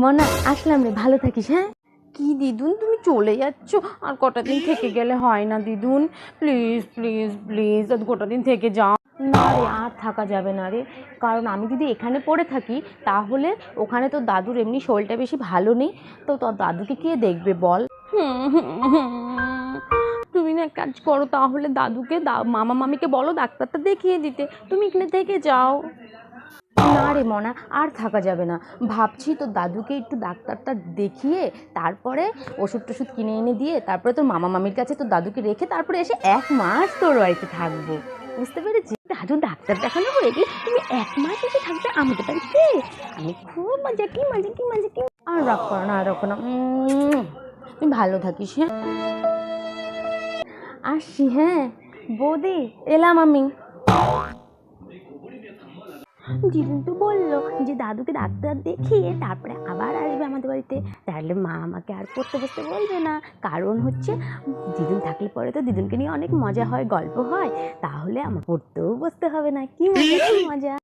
মনা আসলাম রে ভালো থাকিস হ্যাঁ? কি দিদুন তুমি চলে যাচ্ছ। আর কটা দিন থেকে গেলে হয় না দিদুন। প্লিজ প্লিজ প্লিজ আর কটা দিন থেকে যাও। না রে আর থাকা যাবে না রে। কারণ আমি যদি এখানে পড়ে থাকি তাহলে ওখানে তো দাদুর এমনি শরীরটা বেশি ভালো নেই। তো তোর দাদুকে কে দেখবে বল? তুমি না এক কাজ করো তাহলে দাদুকে মামা মামিকে বলো ডাক্তারটা দেখিয়ে দিতে। তুমি এখানে থেকে যাও। না রে মনা, আর থাকা যাবে না। ভাবছি তোর দাদুকে একটু ডাক্তারটা দেখিয়ে তারপরে ওষুধ টষুধ কিনে এনে দিয়ে তারপরে তোর মামা মামির কাছে তোর দাদুকে রেখে তারপরে এসে এক মাস তোর বাড়িতে থাকব। বুঝতে পেরেছি দাদু ডাক্তার দেখানো হয়ে গেলে তুমি এক মাস এসে থাকবে আমাদের বাড়িতে? আমি খুব মজা, কি মজা কি মজা, কি আর রাখ করো না, আর রাখো না। তুমি ভালো থাকিস হ্যাঁ? আসছি হ্যাঁ? বৌদি, এলাম আমি। দিদুন তো বলল যে, দাদুকে ডাক্তার দেখিয়ে তারপরে আবার আসবে আমাদের বাড়িতে। তাহলে মা আমাকে আর পড়তে বসতে বলবে না। কারণ হচ্ছে দিদুন থাকলে পরে তো দিদুনকে নিয়ে অনেক মজা হয়, গল্প হয়। তাহলে আমার পড়তেও বসতে হবে না। কি মজা?